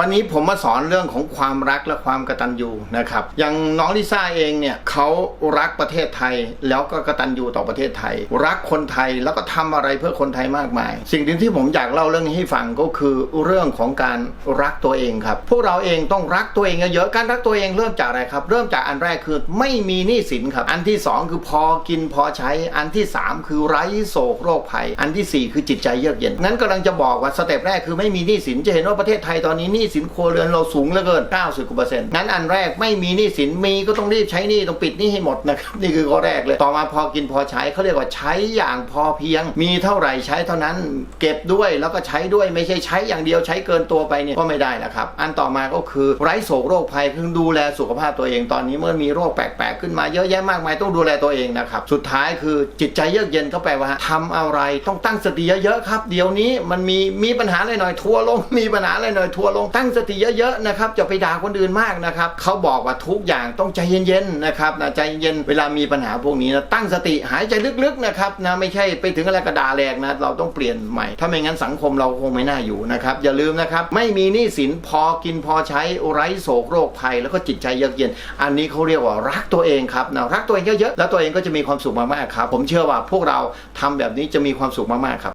วันนี้ผมมาสอนเรื่องของความรักและความกตัญญูนะครับ อย่างน้องลิซ่าเองเนี่ยเขารักประเทศไทยแล้วก็กตัญญูต่อประเทศไทย รักคนไทยแล้วก็ทำอะไรเพื่อคนไทยมากมาย สิ่งหนึ่งที่ผมอยากเล่าเรื่องนี้ให้ฟังก็คือเรื่องของการรักตัวเองครับ พวกเราเองต้องรักตัวเองเยอะๆการรักตัวเองเริ่มจากอะไรครับ เริ่มจากอันแรกคือไม่มีหนี้สินครับ อันที่สองคือพอกินพอใช้ อันที่สามคือไร้โศกโรคภัย อันที่สี่คือจิตใจเยือกเย็นนั้นกำลังจะบอกว่าสเต็ปแรกคือไม่มีหนี้สินจะเห็นว่าประเทศไทยตอนนี้หนี้สินครัวเรือนเราสูงเหลือเกิน 90กว่าเปอร์เซ็นต์นั้นอันแรกไม่มีหนี้สินมีก็ต้องรีบใช้หนี้ต้องปิดหนี้ให้หมดนะครับนี่คือข้อแรกเลยต่อมาพอกินพอใช้เขาเรียกว่าใช้อย่างพอเพียง มีเท่าไหร่ใช้เท่านั้นเก็บด้วยแล้วก็ใช้ด้วยไม่ใช่ใช้อย่างเดียวใช้เกินตัวไปเนี่ยก็ไม่ได้นะครับอันต่อมาก็คือไร้โศกโรคภัยคือดูแลสุขภาพตัวเองตอนนี้เมื่อมีโรคแปลกๆขึ้นมาเยอะแยะมากมายต้องดูแลตัวเองนะครับสุดท้ายคือจิตใจเยือกเย็นก็แปลว่าทำอะไรต้องตั้งสติเยอะๆครับ เดี๋ยวนี้มันมีมีปัญหาอะไรหน่อยทัวลงมีปัญหาอะไรหน่อยทัวลงตั้งสติเยอะๆนะครับจะไปด่าคนอื่นมากนะครับเขาบอกว่าทุกอย่างต้องใจเย็นๆนะครับนะใจเย็นเวลามีปัญหาพวกนี้นะตั้งสติหายใจลึกๆนะครับนะไม่ใช่ไปถึงอะไรกระดาแรงนะเราต้องเปลี่ยนใหม่ ถ้าไม่งั้นสังคมเราคงไม่น่าอยู่นะครับอย่าลืมนะครับไม่มีหนี้สินพอกินพอใช้ไร้โศกโรคภัย แล้วก็จิตใจเยือกเย็น อันนี้เขาเรียกว่ารักตัวเองครับนะรักตัวเองเยอะๆแล้วตัวเองก็จะมีความสุขมากๆครับ ผมเชื่อว่าพวกเราทำแบบนี้จะมีความสุขมากๆครับ